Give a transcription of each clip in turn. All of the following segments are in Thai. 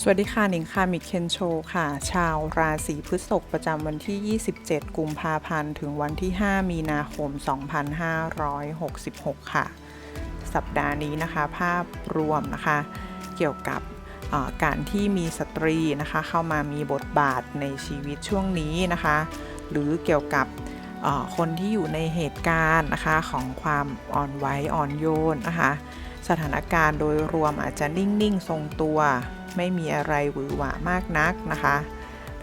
สวัสดีค่ะหนิงค่ะมิดเคนโชค่ะ ชาวราศีพฤษภประจำวันที่ 27 กุมภาพันธ์ ถึงวันที่ 5 มีนาคม 2566 ค่ะ สัปดาห์นี้นะคะ ภาพรวมนะคะ เกี่ยวกับการที่มีสตรีนะคะ เข้ามามีบทบาทในชีวิตช่วงนี้นะคะ หรือเกี่ยวกับคนที่อยู่ในเหตุการณ์นะคะของความอ่อนไหวอ่อนโยนนะคะ สถานการณ์โดยรวมอาจจะนิ่ง ๆ ทรงตัว ไม่มีอะไรหวือหวามากนักนะคะ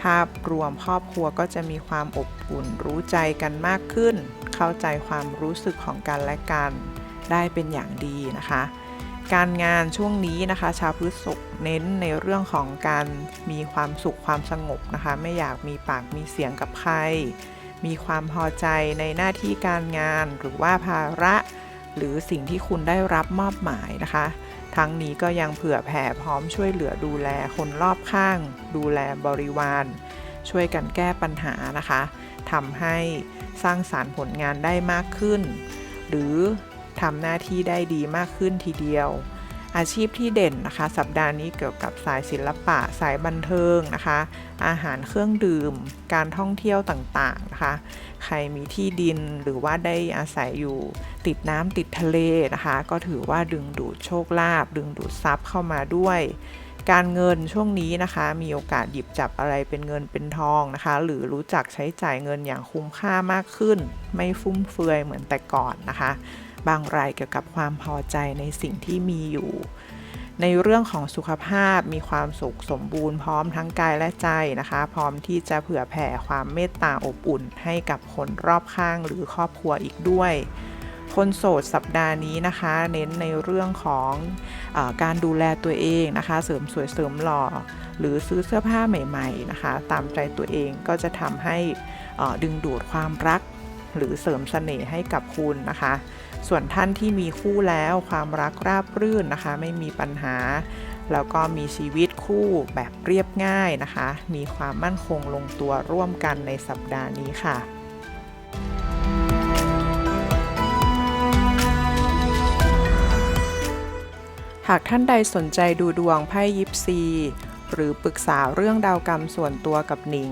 ภาพรวมครอบครัวก็จะมีความอบอุ่นรู้ใจกันมากขึ้น เข้าใจความรู้สึกของกันและกัน ได้เป็นอย่างดีนะคะ การงานช่วงนี้นะคะ ชาวพฤษภเน้นในเรื่องของการมีความสุขความสงบนะคะ ไม่อยากมีปากมีเสียงกับใคร มีความพอใจในหน้าที่การงานหรือว่าภาระ หรือสิ่งที่คุณได้รับมอบหมายนะคะ ทั้งนี้ก็ยังเผื่อแผ่พร้อมช่วยเหลือดูแลคนรอบข้าง ดูแลบริวาร ช่วยกันแก้ปัญหานะคะทำให้สร้างสารรค์ผลงานได้มากขึ้น หรือทำหน้าที่ได้ดีมากขึ้นทีเดียว อาชีพที่เด่นนะคะ สัปดาห์นี้เกี่ยวกับสายศิลปะสายบันเทิงนะคะ อาหารเครื่องดื่ม การท่องเที่ยวต่างๆนะคะ ใครมีที่ดินหรือว่าได้อาศัยอยู่ติดน้ำติดทะเลนะคะ ก็ถือว่าดึงดูดโชคลาภดึงดูดทรัพย์เข้ามาด้วยการเงินช่วงนี้นะคะ มีโอกาสหยิบจับอะไรเป็นเงินเป็นทองนะคะ หรือรู้จักใช้จ่ายเงินอย่างคุ้มค่ามากขึ้น ไม่ฟุ่มเฟือยเหมือนแต่ก่อนนะคะ บางรายเกี่ยวกับความพอใจในสิ่งที่มีอยู่ ในเรื่องของสุขภาพมีความสุขสมบูรณ์พร้อมทั้งกายและใจนะคะ พร้อมที่จะเผื่อแผ่ความเมตตาอบอุ่น ให้กับคนรอบข้างหรือครอบครัวอีกด้วยคนโสดสัปดาห์นี้นะคะ เน้นในเรื่องของอการดูแลตัวเองนะคะ เสริมสวยเสริมหล่อ หรือซื้อเสื้อผ้าใหม่ ๆนะคะ ตามใจตัวเองก็จะทำให้ดึงดูดความรัก หรือเสริมเสน่ห์ให้กับคุณนะคะ ส่วนท่านที่มีคู่แล้วความรักราบรื่นนะคะ ไม่มีปัญหา แล้วก็มีชีวิตคู่แบบเรียบง่ายนะคะ มีความมั่นคงลงตัวร่วมกันในสัปดาห์นี้ค่ะหากท่านใดสนใจดูดวงไพ่ยิปซี หรือปรึกษาเรื่องดาวกรรมส่วนตัวกับหนิง